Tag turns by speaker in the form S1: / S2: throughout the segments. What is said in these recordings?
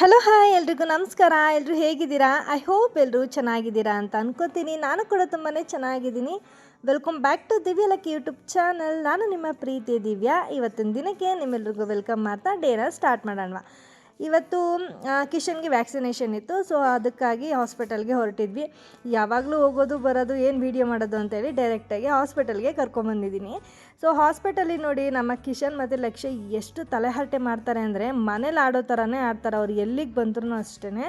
S1: Hello hi ಎಲ್ರಿಗೂ ನಮಸ್ಕಾರ. ಎಲ್ಲರೂ ಹೇಗಿದ್ದೀರಾ? ಐ ಹೋಪ್ ಎಲ್ಲರೂ ಚೆನ್ನಾಗಿದ್ದೀರಾ ಅಂತ ಅನ್ಕೋತೀನಿ. ನಾನು ಕೂಡ ತುಂಬಾ ಚೆನ್ನಾಗಿದ್ದೀನಿ. Welcome back to Divya lucky YouTube channel ನಾನು ನಿಮ್ಮ ಪ್ರೀತಿ ದಿವ್ಯಾ. ಇವತ್ತಿನ ದಿನಕ್ಕೆ ನಿಮ್ಮೆಲ್ರಿಗೂ ವೆಲ್ಕಮ್ ಮಾಡ್ತಾ ಡೇನ ಸ್ಟಾರ್ಟ್ ಮಾಡೋಣ ಇವತ್ತು ಕಿಶನ್ಗೆ ವ್ಯಾಕ್ಸಿನೇಷನ್ ಇತ್ತು. ಸೊ, ಅದಕ್ಕಾಗಿ ಹಾಸ್ಪಿಟಲ್ಗೆ ಹೊರಟಿದ್ವಿ. ಯಾವಾಗಲೂ ಹೋಗೋದು, ಬರೋದು, ಏನು ವೀಡಿಯೋ ಮಾಡೋದು ಅಂತೇಳಿ ಡೈರೆಕ್ಟಾಗಿ ಹಾಸ್ಪಿಟಲ್ಗೆ ಕರ್ಕೊಂಬಂದಿದ್ದೀನಿ. ಸೊ ಹಾಸ್ಪಿಟಲಿ ನೋಡಿ ನಮ್ಮ ಕಿಶನ್ ಮತ್ತು ಲಕ್ಷ್ಯ ಎಷ್ಟು ತಲೆಹರಟೆ ಮಾಡ್ತಾರೆ ಅಂದರೆ, ಮನೇಲಿ ಆಡೋ ಥರನೇ ಆಡ್ತಾರೆ. ಅವ್ರು ಎಲ್ಲಿಗೆ ಬಂದ್ರೂ ಅಷ್ಟೇ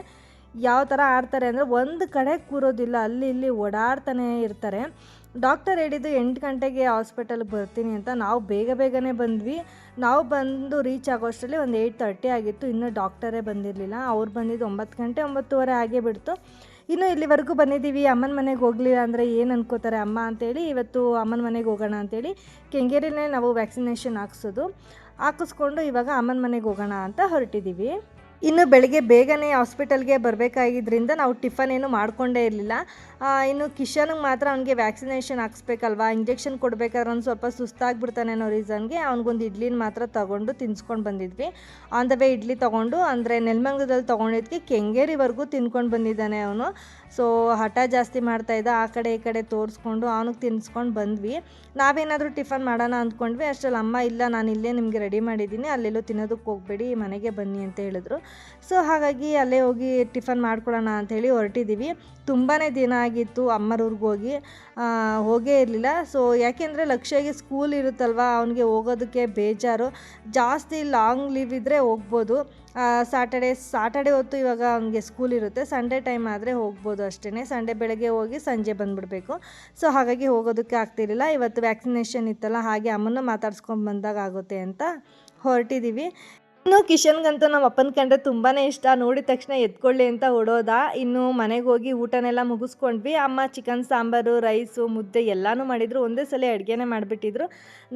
S1: ಯಾವ ಥರ ಆಡ್ತಾರೆ ಅಂದರೆ, ಒಂದು ಕಡೆ ಕೂರೋದಿಲ್ಲ, ಅಲ್ಲಿ ಇಲ್ಲಿ ಓಡಾಡ್ತಾನೆ ಇರ್ತಾರೆ. ಡಾಕ್ಟರ್ ಹೇಳಿದ್ದು, ಎಂಟು ಗಂಟೆಗೆ ಹಾಸ್ಪಿಟಲ್ಗೆ ಬರ್ತೀನಿ ಅಂತ ನಾವು ಬೇಗ ಬೇಗನೆ ಬಂದ್ವಿ. ನಾವು ಬಂದು ರೀಚ್ ಆಗೋಷ್ಟರಲ್ಲಿ ಒಂದು ಏಯ್ಟ್ ತರ್ಟಿ ಆಗಿತ್ತು. ಇನ್ನೂ ಡಾಕ್ಟರೇ ಬಂದಿರಲಿಲ್ಲ. ಅವ್ರು ಬಂದಿದ್ದು ಒಂಬತ್ತು ಗಂಟೆ ಒಂಬತ್ತುವರೆ ಆಗೇ ಬಿಡ್ತು. ಇನ್ನು ಇಲ್ಲಿವರೆಗೂ ಬಂದಿದ್ದೀವಿ. ಅಮ್ಮನ ಮನೆಗೆ ಹೋಗಲಿಲ್ಲ ಅಂದರೆ ಏನು ಅನ್ಕೋತಾರೆ ಅಮ್ಮ ಅಂತೇಳಿ, ಇವತ್ತು ಅಮ್ಮನ ಮನೆಗೆ ಹೋಗೋಣ ಅಂತೇಳಿ ಕೆಂಗೇರಿನೇ ನಾವು ವ್ಯಾಕ್ಸಿನೇಷನ್ ಹಾಕ್ಸೋದು. ಹಾಕಿಸ್ಕೊಂಡು ಇವಾಗ ಅಮ್ಮನ ಮನೆಗೆ ಹೋಗೋಣ ಅಂತ ಹೊರಟಿದ್ದೀವಿ. ಇನ್ನು ಬೆಳಗ್ಗೆ ಬೇಗನೆ ಹಾಸ್ಪಿಟಲ್ಗೆ ಬರಬೇಕಾಗಿದ್ದರಿಂದ ನಾವು ಟಿಫನ್ ಏನು ಮಾಡಿಕೊಂಡೇ ಇರಲಿಲ್ಲ. ಇನ್ನು ಕಿಶನಿಗೆ ಮಾತ್ರ ಅವನಿಗೆ ವ್ಯಾಕ್ಸಿನೇಷನ್ ಹಾಕ್ಸ್ಬೇಕಲ್ವಾ? ಇಂಜೆಕ್ಷನ್ ಕೊಡಬೇಕಾದ್ರೆ ಒಂದು ಸ್ವಲ್ಪ ಸುಸ್ತಾಗ್ಬಿಡ್ತಾನೆ ಅನ್ನೋ ರೀಸನ್ಗೆ ಅವ್ನಿಗೊಂದು ಇಡ್ಲಿನ ಮಾತ್ರ ತೊಗೊಂಡು ತಿನ್ಸ್ಕೊಂಡು ಬಂದಿದ್ವಿ. ಆನ್ ದ ವೇ ಇಡ್ಲಿ ತೊಗೊಂಡು, ಅಂದರೆ ನೆಲಮಂಗಲದಲ್ಲಿ ತೊಗೊಂಡಿದ್ದಕ್ಕೆ ಕೆಂಗೇರಿವರೆಗೂ ತಿನ್ಕೊಂಡು ಬಂದಿದ್ದಾನೆ ಅವನು. ಸೊ ಹಠ ಜಾಸ್ತಿ ಮಾಡ್ತಾಯಿದ್ದ ಆ ಕಡೆ ಈ ಕಡೆ ತೋರಿಸ್ಕೊಂಡು ಅವನಿಗೆ ತಿನ್ಸ್ಕೊಂಡು ಬಂದ್ವಿ. ನಾವೇನಾದರೂ ಟಿಫನ್ ಮಾಡೋಣ ಅಂದ್ಕೊಂಡ್ವಿ. ಅಷ್ಟರಲ್ಲಿ ಅಮ್ಮ, ಇಲ್ಲ, ನಾನು ಇಲ್ಲೇ ನಿಮಗೆ ರೆಡಿ ಮಾಡಿದ್ದೀನಿ. ಅಲ್ಲೆಲ್ಲೂ ತಿನ್ನೋದಕ್ಕೆ ಹೋಗಬೇಡಿ, ಮನೆಗೆ ಬನ್ನಿ ಅಂತ ಹೇಳಿದ್ರು. ಸೊ ಹಾಗಾಗಿ ಅಲ್ಲೇ ಹೋಗಿ ಟಿಫನ್ ಮಾಡ್ಕೊಳ್ಳೋಣ ಅಂಥೇಳಿ ಹೊರಟಿದ್ದೀವಿ ತುಂಬಾ ದಿನ ಆಗಿತ್ತು ಅಮ್ಮರವ್ರಿಗೆ ಹೋಗಿ. ಹೋಗೇ ಇರಲಿಲ್ಲ. ಸೊ ಯಾಕೆಂದರೆ ಲಕ್ಷ್ಯಗೆ ಸ್ಕೂಲ್ ಇರುತ್ತಲ್ವ, ಅವನಿಗೆ ಹೋಗೋದಕ್ಕೆ ಬೇಜಾರು. ಜಾಸ್ತಿ ಲಾಂಗ್ ಲೀವ್ ಇದ್ದರೆ ಹೋಗ್ಬೋದು. ಸಾಟರ್ಡೆ ಸಾಟರ್ಡೆ ಹೊತ್ತು ಇವಾಗ ಅವನಿಗೆ ಸ್ಕೂಲ್ ಇರುತ್ತೆ. ಸಂಡೇ ಟೈಮ್ ಆದರೆ ಹೋಗ್ಬೋದು ಅಷ್ಟೇ ಸಂಡೇ ಬೆಳಗ್ಗೆ ಹೋಗಿ ಸಂಜೆ ಬಂದುಬಿಡ್ಬೇಕು. ಸೊ ಹಾಗಾಗಿ ಹೋಗೋದಕ್ಕೆ ಆಗ್ತಿರಲಿಲ್ಲ. ಇವತ್ತು ವ್ಯಾಕ್ಸಿನೇಷನ್ ಇತ್ತಲ್ಲ, ಹಾಗೆ ಅಮ್ಮನ ಮಾತಾಡ್ಸ್ಕೊಂಡು ಬಂದಾಗ ಆಗುತ್ತೆ ಅಂತ ಹೊರಟಿದ್ದೀವಿ ಇನ್ನು ಕಿಶನ್ಗಂತೂ ನಮ್ಮ ಅಪ್ಪನ ಕಂಡ್ರೆ ತುಂಬಾ ಇಷ್ಟ. ನೋಡಿದ ತಕ್ಷಣ ಎತ್ಕೊಳ್ಳಿ ಅಂತ ಓಡೋದ. ಇನ್ನು ಮನೆಗೆ ಹೋಗಿ ಊಟನೆಲ್ಲ ಮುಗಿಸ್ಕೊಂಡ್ವಿ. ಅಮ್ಮ ಚಿಕನ್, ಸಾಂಬಾರು, ರೈಸು, ಮುದ್ದೆ ಎಲ್ಲನೂ ಮಾಡಿದ್ರು. ಒಂದೇ ಸಲ ಅಡುಗೆನೇ ಮಾಡಿಬಿಟ್ಟಿದ್ರು.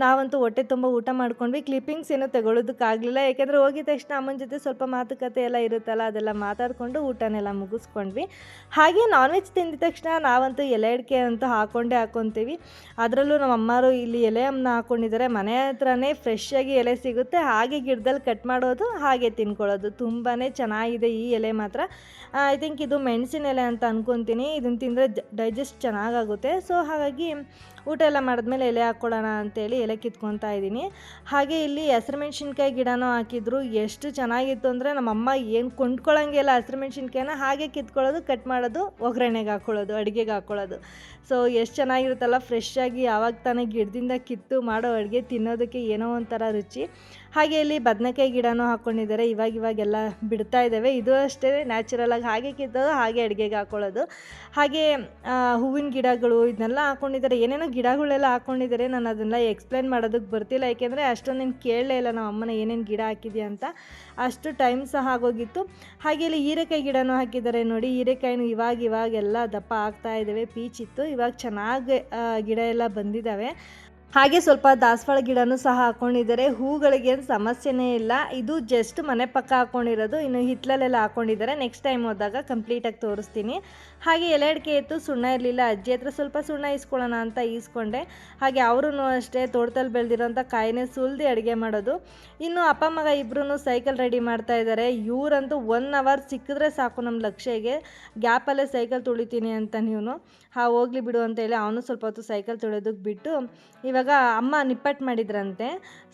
S1: ನಾವಂತೂ ಹೊಟ್ಟೆ ತುಂಬ ಊಟ ಮಾಡ್ಕೊಂಡ್ವಿ. ಕ್ಲಿಪ್ಪಿಂಗ್ಸ್ ಏನೂ ತಗೊಳ್ಳೋದಕ್ಕಾಗಲಿಲ್ಲ ಯಾಕೆಂದರೆ ಹೋಗಿದ ತಕ್ಷಣ ಅಮ್ಮನ ಜೊತೆ ಸ್ವಲ್ಪ ಮಾತುಕತೆ ಎಲ್ಲ ಇರುತ್ತಲ್ಲ, ಅದೆಲ್ಲ ಮಾತಾಡಿಕೊಂಡು ಊಟನೆಲ್ಲ ಮುಗಿಸ್ಕೊಂಡ್ವಿ. ಹಾಗೆ ನಾನ್ ವೆಜ್ ತಿಂದಿದ ತಕ್ಷಣ ನಾವಂತೂ ಎಲೆ ಅಡಿಕೆ ಅಂತೂ ಹಾಕ್ಕೊಂಡೇ ಹಾಕ್ಕೊತೀವಿ ಅದರಲ್ಲೂ ನಮ್ಮ ಅಮ್ಮರು ಇಲ್ಲಿ ಎಲೆ ಅಮ್ಮನ ಹಾಕ್ಕೊಂಡಿದ್ದಾರೆ ಮನೆ ಹತ್ರನೇ ಫ್ರೆಶ್ ಆಗಿ ಎಲೆ ಸಿಗುತ್ತೆ. ಹಾಗೆ ಗಿಡದಲ್ಲಿ ಕಟ್ ಮಾಡೋದು, ಹಾಗೆ ತಿನ್ಕೊಳ್ಳೋದು. ತುಂಬಾ ಚೆನ್ನಾಗಿದೆ ಈ ಎಲೆ ಮಾತ್ರ. ಐ ಥಿಂಕ್ ಇದು ಮೆಣಸಿನ ಎಲೆ ಅಂತ ಅಂದ್ಕೊತೀನಿ ಇದನ್ನು ತಿಂದರೆ ಡೈಜೆಸ್ಟ್ ಚೆನ್ನಾಗಾಗುತ್ತೆ. ಸೊ ಹಾಗಾಗಿ ಊಟ ಎಲ್ಲ ಮಾಡಿದ್ಮೇಲೆ ಎಲೆ ಹಾಕ್ಕೊಳ್ಳೋಣ ಅಂತೇಳಿ ಎಲೆ ಕಿತ್ಕೊತಾ ಇದ್ದೀನಿ. ಹಾಗೆ ಇಲ್ಲಿ ಹಸಿರು ಮೆಣಸಿನ್ಕಾಯಿ ಗಿಡನೂ ಹಾಕಿದ್ರು. ಎಷ್ಟು ಚೆನ್ನಾಗಿತ್ತು ಅಂದರೆ ನಮ್ಮಮ್ಮ ಏನು ಕೊಂಡ್ಕೊಳ್ಳೋಂಗಿಲ್ಲ ಹಸಿರು ಮೆಣಸಿನ್ಕಾಯಿನ ಹಾಗೆ ಕಿತ್ಕೊಳ್ಳೋದು ಕಟ್ ಮಾಡೋದು, ಒಗ್ಗರಣೆಗೆ ಹಾಕ್ಕೊಳ್ಳೋದು, ಅಡುಗೆಗೆ ಹಾಕ್ಕೊಳ್ಳೋದು. ಸೊ ಎಷ್ಟು ಚೆನ್ನಾಗಿರುತ್ತಲ್ಲ ಫ್ರೆಶ್ ಆಗಿ ಯಾವಾಗ ತಾನೇ ಗಿಡದಿಂದ ಕಿತ್ತು ಮಾಡೋ ಅಡುಗೆ ತಿನ್ನೋದಕ್ಕೆ ಏನೋ ಒಂಥರ ರುಚಿ. ಹಾಗೆ ಇಲ್ಲಿ ಬದನೆಕಾಯಿ ಗಿಡನೂ ಹಾಕ್ಕೊಂಡಿದ್ದಾರೆ. ಇವಾಗ ಇವಾಗೆಲ್ಲ ಬಿಡ್ತಾ ಇದ್ದಾವೆ. ಇದು ಅಷ್ಟೇ ನ್ಯಾಚುರಲಾಗಿ ಹಾಗೆ ಕಿತ್ತೋದು, ಹಾಗೆ ಅಡುಗೆಗೆ ಹಾಕ್ಕೊಳ್ಳೋದು. ಹಾಗೆ ಹೂವಿನ ಗಿಡಗಳು ಇದನ್ನೆಲ್ಲ ಹಾಕ್ಕೊಂಡಿದ್ದಾರೆ. ಏನೇನೋ ಗಿಡಗಳೆಲ್ಲ ಹಾಕ್ಕೊಂಡಿದ್ದಾರೆ ನಾನು ಅದನ್ನೆಲ್ಲ ಎಕ್ಸ್ಪ್ಲೇನ್ ಮಾಡೋದಕ್ಕೆ ಬರ್ತಿಲ್ಲ. ಯಾಕೆಂದರೆ ಅಷ್ಟೊಂದೇನು ಕೇಳಲೇ ಇಲ್ಲ. ನಮ್ಮ ಅಮ್ಮನ ಏನೇನು ಗಿಡ ಹಾಕಿದ್ಯಾ ಅಂತ. ಅಷ್ಟು ಟೈಮ್ ಸಹ ಆಗೋಗಿತ್ತು. ಹಾಗೆ ಇಲ್ಲಿ ಹೀರೆಕಾಯಿ ಗಿಡನೂ ಹಾಕಿದ್ದಾರೆ ನೋಡಿ. ಹೀರೆಕಾಯಿನೂ ಇವಾಗ ಇವಾಗೆಲ್ಲ ದಪ್ಪ ಆಗ್ತಾ ಇದ್ದಾವೆ. ಪೀಚ್ ಇತ್ತು. ಇವಾಗ ಚೆನ್ನಾಗಿ ಗಿಡ ಎಲ್ಲ ಬಂದಿದ್ದಾವೆ. ಹಾಗೆ ಸ್ವಲ್ಪ ದಾಸವಾಳ ಗಿಡನೂ ಸಹ ಹಾಕೊಂಡಿದ್ದಾರೆ. ಹೂಗಳಿಗೆ ಸಮಸ್ಯೆನೇ ಇಲ್ಲ. ಇದು ಜಸ್ಟ್ ಮನೆ ಪಕ್ಕ ಹಾಕೊಂಡಿರೋದು. ಇನ್ನು ಹಿತ್ತಲಲ್ಲೆಲ್ಲ ಹಾಕೊಂಡಿದ್ದಾರೆ. ನೆಕ್ಸ್ಟ್ ಟೈಮ್ ಹೋದಾಗ ಕಂಪ್ಲೀಟಾಗಿ ತೋರಿಸ್ತೀನಿ. ಹಾಗೆ ಎಲೆ ಅಡಿಕೆ ಇತ್ತು ಸುಣ್ಣ ಇರಲಿಲ್ಲ. ಅಜ್ಜಿ ಹತ್ರ ಸ್ವಲ್ಪ ಸುಣ್ಣ ಇಸ್ಕೊಳ್ಳೋಣ ಅಂತ ಈಸ್ಕೊಂಡೆ. ಹಾಗೆ ಅವರು ಅಷ್ಟೇ ತೋಟದಲ್ಲಿ ಬೆಳೆದಿರೋಂಥ ಕಾಯಿನೇ ಸುಲ್ದಿ ಅಡುಗೆ ಮಾಡೋದು. ಇನ್ನು ಅಪ್ಪ ಮಗ ಇಬ್ಬರೂ ಸೈಕಲ್ ರೆಡಿ ಮಾಡ್ತಾ ಇದ್ದಾರೆ. ಇವರಂತೂ ಒನ್ ಅವರ್ ಸಿಕ್ಕಿದ್ರೆ ಸಾಕು ನಮ್ಮ ಲಕ್ಷ್ಯಗೆ ಗ್ಯಾಪಲ್ಲೇ ಸೈಕಲ್ ತುಳಿತೀನಿ ಅಂತ ನೀವು ಹಾ, ಹೋಗ್ಲಿ ಬಿಡು ಅಂತ ಹೇಳಿ ಅವನು ಸ್ವಲ್ಪ ಹೊತ್ತು ಸೈಕಲ್ ತುಳಿಯೋದಕ್ಕೆ ಬಿಟ್ಟು ಇವಾಗ ಅಮ್ಮ ನಿಪ್ಪಟ್ಟು ಮಾಡಿದ್ರಂತೆ.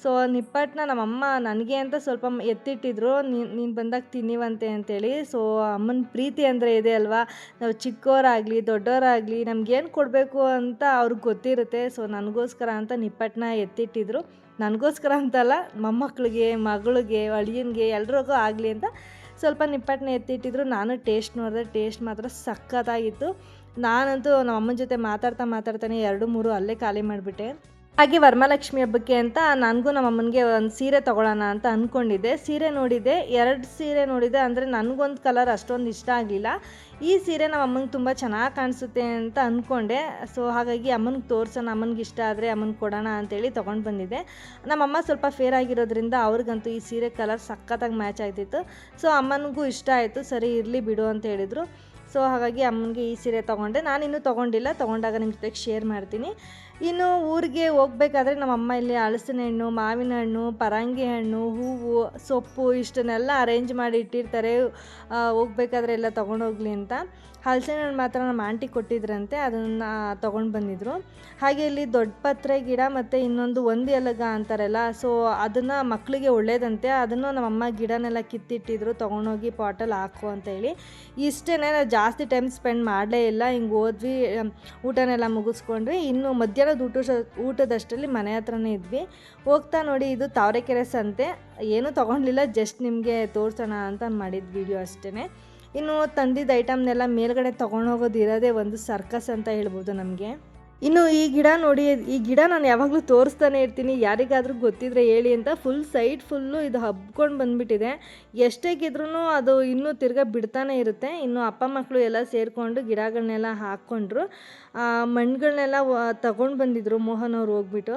S1: ಸೊ ನಿಪ್ಪಟ್ಟನ್ನ ನಮ್ಮಮ್ಮ ನನಗೆ ಅಂತ ಸ್ವಲ್ಪ ಎತ್ತಿಟ್ಟಿದ್ರು. ನೀನು ಬಂದಾಗ ತಿನ್ನಿವಂತೆ ಅಂತೇಳಿ. ಸೊ ಅಮ್ಮನ ಪ್ರೀತಿ ಅಂದರೆ ಇದೆ ಅಲ್ವಾ? ನಾವು ಚಿಕ್ಕವರಾಗಲಿ ದೊಡ್ಡವರಾಗಲಿ ನಮಗೇನು ಕೊಡಬೇಕು ಅಂತ ಅವ್ರಿಗೆ ಗೊತ್ತಿರುತ್ತೆ. ಸೊ ನನಗೋಸ್ಕರ ಅಂತ ನಿಪ್ಪಟ್ಟನ್ನ ಎತ್ತಿಟ್ಟಿದ್ರು. ನನಗೋಸ್ಕರ ಅಂತಲ್ಲ, ಮೊಮ್ಮಕ್ಳಿಗೆ, ಮಗಳಿಗೆ, ಅಳಿಯನಿಗೆ ಎಲ್ರಿಗೂ ಆಗಲಿ ಅಂತ ಸ್ವಲ್ಪ ನಿಪ್ಪಟ್ಟನ್ನ ಎತ್ತಿಟ್ಟಿದ್ರು. ನಾನು ಟೇಸ್ಟ್ ನೋಡಿದೆ. ಟೇಸ್ಟ್ ಮಾತ್ರ ಸಖತ್ತಾಗಿತ್ತು. ನಾನಂತೂ ನಮ್ಮ ಅಮ್ಮನ ಜೊತೆ ಮಾತಾಡ್ತಾ ಮಾತಾಡ್ತಾನೆ ಎರಡು ಮೂರು ಅಲ್ಲೇ ಖಾಲಿ ಮಾಡಿಬಿಟ್ಟೆ. ಹಾಗೆ ವರಮಹಾಲಕ್ಷ್ಮಿ ಹಬ್ಬಕ್ಕೆ ಅಂತ ನನಗೂ ನಮ್ಮ ಅಮ್ಮನಿಗೆ ಒಂದು ಸೀರೆ ತೊಗೊಳ್ಳೋಣ ಅಂತ ಅಂದ್ಕೊಂಡಿದ್ದೆ ಸೀರೆ ನೋಡಿದೆ ಎರಡು ಸೀರೆ ನೋಡಿದೆ ಅಂದರೆ ನನಗೊಂದು ಕಲರ್ ಅಷ್ಟೊಂದು ಇಷ್ಟ ಆಗಲಿಲ್ಲ. ಈ ಸೀರೆ ನಮ್ಮ ಅಮ್ಮಂಗೆ ತುಂಬ ಚೆನ್ನಾಗಿ ಕಾಣಿಸುತ್ತೆ ಅಂತ ಅಂದ್ಕೊಂಡೆ ಸೊ ಹಾಗಾಗಿ ಅಮ್ಮನಿಗೆ ತೋರಿಸೋಣ, ಅಮ್ಮನಿಗೆ ಇಷ್ಟ ಆದರೆ ಅಮ್ಮನಿಗೆ ಕೊಡೋಣ ಅಂತೇಳಿ ತೊಗೊಂಡು ಬಂದಿದ್ದೆ. ನಮ್ಮಮ್ಮ ಸ್ವಲ್ಪ ಫೇರ್ ಆಗಿರೋದ್ರಿಂದ ಅವ್ರಿಗಂತೂ ಈ ಸೀರೆ ಕಲರ್ ಸಖತ್ತಾಗಿ ಮ್ಯಾಚ್ ಆಗ್ತಿತ್ತು. ಸೊ ಅಮ್ಮನಿಗೂ ಇಷ್ಟ ಆಯಿತು. ಸರಿ ಇರಲಿ ಬಿಡು ಅಂತ ಹೇಳಿದರು. ಸೊ ಹಾಗಾಗಿ ಅಮ್ಮನಿಗೆ ಈ ಸೀರೆ ತೊಗೊಂಡೆ. ನಾನು ಇನ್ನೂ ತೊಗೊಂಡಿಲ್ಲ. ತೊಗೊಂಡಾಗ ನಿಮ್ಮ ಜೊತೆಗೆ ಶೇರ್ ಮಾಡ್ತೀನಿ. ಇನ್ನು ಊರಿಗೆ ಹೋಗ್ಬೇಕಾದ್ರೆ ನಮ್ಮ ಅಮ್ಮ ಇಲ್ಲಿ ಹಲಸಿನ ಹಣ್ಣು, ಮಾವಿನ ಹಣ್ಣು, ಪರಂಗಿ ಹಣ್ಣು, ಹೂವು, ಸೊಪ್ಪು, ಇಷ್ಟನ್ನೆಲ್ಲ ಅರೇಂಜ್ ಮಾಡಿ ಇಟ್ಟಿರ್ತಾರೆ. ಹೋಗ್ಬೇಕಾದ್ರೆ ಎಲ್ಲ ತೊಗೊಂಡೋಗ್ಲಿ ಅಂತ. ಹಲಸಿನ ಮಾತ್ರ ನಮ್ಮ ಆಂಟಿ ಕೊಟ್ಟಿದ್ರಂತೆ, ಅದನ್ನು ತೊಗೊಂಡು ಬಂದಿದ್ರು. ಹಾಗೆ ಇಲ್ಲಿ ದೊಡ್ಡ ಪತ್ರೆ, ಗಿಡ ಮತ್ತು ಇನ್ನೊಂದು ಒಂದು ಎಲಗ ಅಂತಾರಲ್ಲ ಸೊ ಅದನ್ನು ಮಕ್ಕಳಿಗೆ ಒಳ್ಳೇದಂತೆ, ಅದನ್ನು ನಮ್ಮಮ್ಮ ಗಿಡನೆಲ್ಲ ಕಿತ್ತಿಟ್ಟಿದ್ರು, ತೊಗೊಂಡೋಗಿ ಪಾಟಲ್ಲಿ ಹಾಕು ಅಂತ ಹೇಳಿ. ಇಷ್ಟೇ ನಾವು ಜಾಸ್ತಿ ಟೈಮ್ ಸ್ಪೆಂಡ್ ಮಾಡಲೇ ಇಲ್ಲ, ಹಿಂಗೆ ಹೋದ್ವಿ ಊಟನೆಲ್ಲ ಮುಗಿಸ್ಕೊಂಡ್ವಿ. ಇನ್ನು ಮಧ್ಯಾಹ್ನದ ಊಟ ಊಟದಷ್ಟರಲ್ಲಿ ಮನೆ ಹತ್ರನೇ ಇದ್ವಿ. ಹೋಗ್ತಾ ನೋಡಿ, ಇದು ತಾವರೆಕೆರೆ ಸಂತೆ. ಏನೂ ತೊಗೊಂಡಿಲ್ಲ ಜಸ್ಟ್ ನಿಮಗೆ ತೋರಿಸೋಣ ಅಂತ ಮಾಡಿದ ವಿಡಿಯೋ ಅಷ್ಟೇ ಇನ್ನು ತಂದಿದ್ದ ಐಟಮ್ನೆಲ್ಲ ಮೇಲ್ಗಡೆ ತೊಗೊಂಡೋಗೋದು ಇರೋದೇ ಒಂದು ಸರ್ಕಸ್ ಅಂತ ಹೇಳ್ಬೋದು ನಮಗೆ. ಇನ್ನು ಈ ಗಿಡ ನೋಡಿ, ಈ ಗಿಡ ನಾನು ಯಾವಾಗಲೂ ತೋರಿಸ್ತಾನೆ ಇರ್ತೀನಿ. ಯಾರಿಗಾದರೂ ಗೊತ್ತಿದ್ರೆ ಹೇಳಿ ಅಂತ ಫುಲ್ ಸೈಡ್ ಫುಲ್ಲು ಇದು ಹಬ್ಕೊಂಡು ಬಂದುಬಿಟ್ಟಿದೆ. ಎಷ್ಟೇಗಿದ್ರೂ ಅದು ಇನ್ನೂ ತಿರ್ಗಾ ಬಿಡ್ತಾನೆ ಇರುತ್ತೆ. ಇನ್ನು ಅಪ್ಪ ಮಕ್ಕಳು ಎಲ್ಲ ಸೇರಿಕೊಂಡು ಗಿಡಗಳನ್ನೆಲ್ಲ ಹಾಕ್ಕೊಂಡ್ರು. ಮಣ್ಣುಗಳನ್ನೆಲ್ಲ ತಗೊಂಡು ಬಂದಿದ್ರು ಮೋಹನ್ ಅವ್ರು ಹೋಗ್ಬಿಟ್ಟು.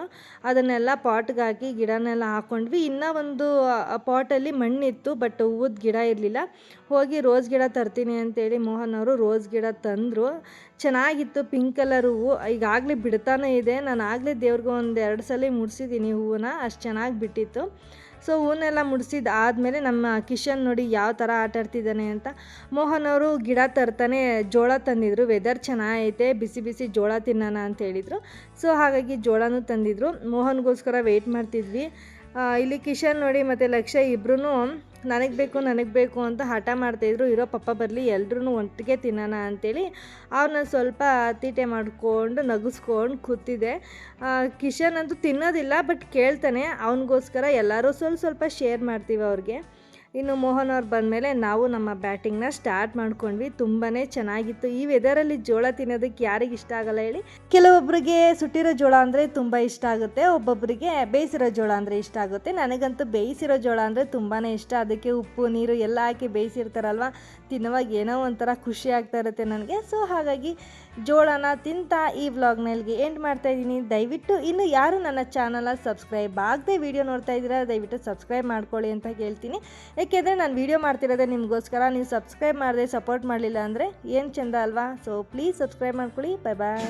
S1: ಅದನ್ನೆಲ್ಲ ಪಾಟ್ಗೆ ಹಾಕಿ ಗಿಡನೆಲ್ಲ ಹಾಕ್ಕೊಂಡ್ವಿ ಇನ್ನೂ ಒಂದು ಪಾಟಲ್ಲಿ ಮಣ್ಣಿತ್ತು ಬಟ್ ಹೂವದ ಗಿಡ ಇರಲಿಲ್ಲ. ಹೋಗಿ ರೋಸ್ ಗಿಡ ತರ್ತೀನಿ ಅಂತೇಳಿ ಮೋಹನ್ ಅವರು ರೋಸ್ ಗಿಡ ತಂದರು. ಚೆನ್ನಾಗಿತ್ತು ಪಿಂಕ್ ಕಲರ್ ಹೂವು. ಈಗಾಗಲೇ ಬಿಡ್ತಾನೆ ಇದೆ. ನಾನು ಆಗಲೇ ದೇವ್ರಿಗೆ ಒಂದು ಎರಡು ಸಲ ಮುಡಿಸಿದ್ದೀನಿ ಹೂವನ್ನ. ಅಷ್ಟು ಚೆನ್ನಾಗಿ ಬಿಟ್ಟಿತ್ತು. ಸೊ ಹೂವನ್ನೆಲ್ಲ ಮುಡಿಸಿದ ಆದಮೇಲೆ ನಮ್ಮ ಕಿಶನ್ ನೋಡಿ ಯಾವ ಥರ ಆಟ ಆಡ್ತಿದ್ದಾನೆ ಅಂತ. ಮೋಹನ್ ಅವರು ಗಿಡ ತರ್ತಾನೆ, ಜೋಳ ತಂದಿದ್ರು. ವೆದರ್ ಚೆನ್ನಾಗೈತೆ, ಬಿಸಿ ಬಿಸಿ ಜೋಳ ತಿನ್ನೋಣ ಅಂತ ಹೇಳಿದರು. ಸೊ ಹಾಗಾಗಿ ಜೋಳನೂ ತಂದಿದ್ರು. ಮೋಹನ್ಗೋಸ್ಕರ ವೆಯ್ಟ್ ಮಾಡ್ತಿದ್ವಿ. ಇಲ್ಲಿ ಕಿಶನ್ ನೋಡಿ ಮತ್ತು ಲಕ್ಷ್ಯ ಇಬ್ರು ನನಗೆ ಬೇಕು ನನಗೆ ಬೇಕು ಅಂತ ಹಠ ಮಾಡ್ತಾಯಿದ್ರು ಇರೋ ಪಪ್ಪ ಬರಲಿ ಎಲ್ಲರೂ ಒಟ್ಟಿಗೆ ತಿನ್ನೋಣ ಅಂತೇಳಿ ಅವ್ರನ್ನ ಸ್ವಲ್ಪ ತೀಟೆ ಮಾಡಿಕೊಂಡು, ನಗಿಸ್ಕೊಂಡು ಕೂತಿದ್ದೆ ಕಿಶನ್ ಅಂತೂ ತಿನ್ನೋದಿಲ್ಲ, ಬಟ್ ಕೇಳ್ತಾನೆ. ಅವನಿಗೋಸ್ಕರ ಎಲ್ಲರೂ ಸ್ವಲ್ಪ ಸ್ವಲ್ಪ ಶೇರ್ ಮಾಡ್ತೀವಿ ಅವ್ರಿಗೆ. ಇನ್ನು ಮೋಹನ್ ಅವ್ರು ಬಂದಮೇಲೆ ನಾವು ನಮ್ಮ ಬ್ಯಾಟಿಂಗ್ನ ಸ್ಟಾರ್ಟ್ ಮಾಡ್ಕೊಂಡ್ವಿ. ತುಂಬಾ ಚೆನ್ನಾಗಿತ್ತು. ಈ ವೆದರಲ್ಲಿ ಜೋಳ ತಿನ್ನೋದಕ್ಕೆ ಯಾರಿಗೆ ಇಷ್ಟ ಆಗಲ್ಲ ಹೇಳಿ. ಕೆಲವೊಬ್ಬರಿಗೆ ಸುಟ್ಟಿರೋ ಜೋಳ ಅಂದರೆ ತುಂಬ ಇಷ್ಟ ಆಗುತ್ತೆ. ಒಬ್ಬೊಬ್ಬರಿಗೆ ಬೇಯಿಸಿರೋ ಜೋಳ ಅಂದರೆ ಇಷ್ಟ ಆಗುತ್ತೆ. ನನಗಂತೂ ಬೇಯಿಸಿರೋ ಜೋಳ ಅಂದರೆ ತುಂಬಾ ಇಷ್ಟ. ಅದಕ್ಕೆ ಉಪ್ಪು, ನೀರು ಎಲ್ಲ ಹಾಕಿ ಬೇಯಿಸಿರ್ತಾರಲ್ವ? ತಿನ್ನುವಾಗ ಏನೋ ಒಂಥರ ಖುಷಿ ಆಗ್ತಾ ಇರುತ್ತೆ ನನಗೆ. ಸೊ ಹಾಗಾಗಿ ಜೋಳನ ತಿಂತಾ ಈ ವ್ಲಾಗ್ನಲ್ಲಿಗೆ ಎಂಡ್ ಮಾಡ್ತಾ ಇದ್ದೀನಿ. ದಯವಿಟ್ಟು ಇನ್ನು ಯಾರು ನನ್ನ ಚಾನಲ ಸಬ್ಸ್ಕ್ರೈಬ್ ಆಗದೆ ವಿಡಿಯೋ ನೋಡ್ತಾ ಇದ್ದೀರಾ, ದಯವಿಟ್ಟು ಸಬ್ಸ್ಕ್ರೈಬ್ ಮಾಡ್ಕೊಳ್ಳಿ ಅಂತ ಹೇಳ್ತೀನಿ. ಯಾಕೆಂದರೆ ನಾನು ವೀಡಿಯೋ ಮಾಡ್ತಿರೋದೇ ನಿಮಗೋಸ್ಕರ. ನೀವು ಸಬ್ಸ್ಕ್ರೈಬ್ ಮಾಡಿದೆ ಸಪೋರ್ಟ್ ಮಾಡಲಿಲ್ಲ ಅಂದರೆ ಏನು ಚಂದ ಅಲ್ವಾ? ಸೊ ಪ್ಲೀಸ್ ಸಬ್ಸ್ಕ್ರೈಬ್ ಮಾಡ್ಕೊಳ್ಳಿ. ಬಾಯ್ ಬಾಯ್